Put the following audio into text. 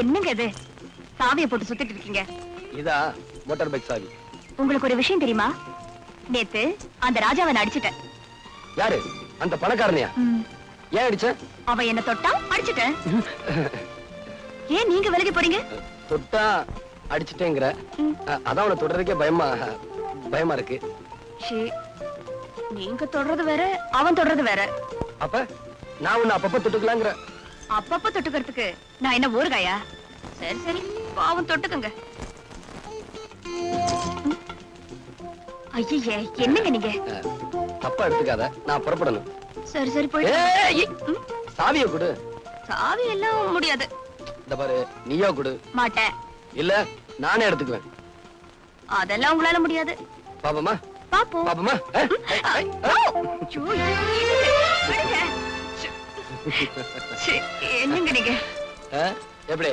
என்னங்க இது? சாவியை போட்டு சுத்திட்டு இருக்கீங்க. இதா மோட்டார் பைக் சாவி. உங்களுக்கு ஒரு விஷயம் தெரியுமா? நேத்து அந்த ராஜாவை நான் அடிச்சிட்டேன். யாரு? அந்த பணக்காரனையா? ஏன் அடிச்ச? அவன் என்ன தொட்டா அடிச்சிட்டேன். ஏன் நீங்க விலகி போறீங்க? தொட்டா அடிச்சிட்டேங்கிற. அதான் அவனை தொடர்றதுக்கே பயமா பயமா இருக்கு. நீங்க தொடுறது வேற அவன் தொடுறது வேற. அப்ப நான் உன்னை அப்பப்ப தொட்டுக்கலாங்கிற. அப்பப்ப தொட்டுக்கிறதுக்கு. நான் என்ன ஊறுகாயா? சரி சரி. பாவம் தொட்டுக்குங்க. ம். ஐயையே என்னங்க நீங்க? தப்பா எடுத்துக்காத. நான் புறப்படணும். சரி சரி ம், சாவியை கொடு. சாவி எல்லாம் முடியாது. இந்த பாரு நீயோ கொடு. மாட்டேன். இல்ல நானே எடுத்துக்குவேன். அதெல்லாம் உங்களால முடியாது. பாப்பமா? பாப்போம். பாப்பமா? என்னங்க நீங்க. எப்படி